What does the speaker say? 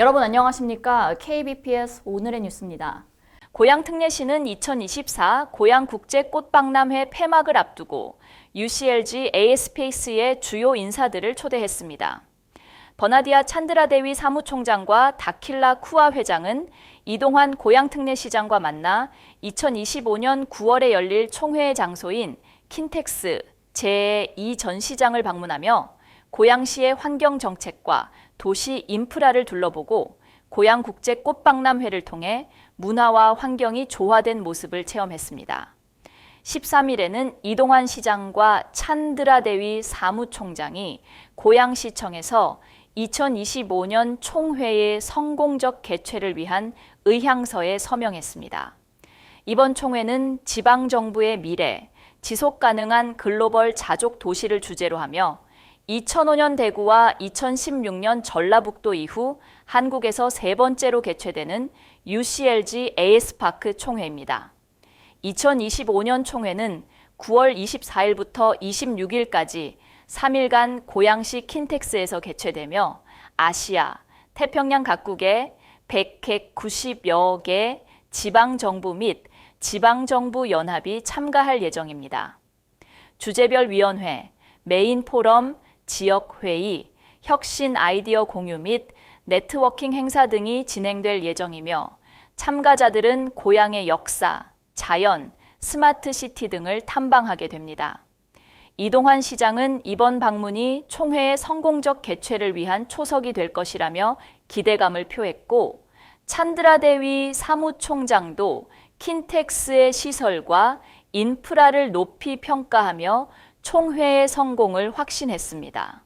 여러분 안녕하십니까? KBPS 오늘의 뉴스입니다. 고양특례시는 2024 고양국제꽃박람회 폐막을 앞두고 UCLG AS페이스의 주요 인사들을 초대했습니다. 버나디아 찬드라 대위 사무총장과 다킬라 쿠아 회장은 이동환 고양특례시장과 만나 2025년 9월에 열릴 총회의 장소인 킨텍스 제2 전시장을 방문하며 고양시의 환경 정책과 도시 인프라를 둘러보고 고양 국제 꽃박람회를 통해 문화와 환경이 조화된 모습을 체험했습니다. 13일에는 이동환 시장과 찬드라 대위 사무총장이 고양시청에서 2025년 총회의 성공적 개최를 위한 의향서에 서명했습니다. 이번 총회는 지방정부의 미래, 지속 가능한 글로벌 자족 도시를 주제로 하며 2005년 대구와 2016년 전라북도 이후 한국에서 세 번째로 개최되는 UCLG AS파크 총회입니다. 2025년 총회는 9월 24일부터 26일까지 3일간 고양시 킨텍스에서 개최되며 아시아, 태평양 각국의 190여 개 지방정부 및 지방정부 연합이 참가할 예정입니다. 주제별 위원회, 메인 포럼, 지역회의, 혁신 아이디어 공유 및 네트워킹 행사 등이 진행될 예정이며 참가자들은 고향의 역사, 자연, 스마트 시티 등을 탐방하게 됩니다. 이동환 시장은 이번 방문이 총회의 성공적 개최를 위한 초석이 될 것이라며 기대감을 표했고 찬드라 대위 사무총장도 킨텍스의 시설과 인프라를 높이 평가하며 총회의 성공을 확신했습니다.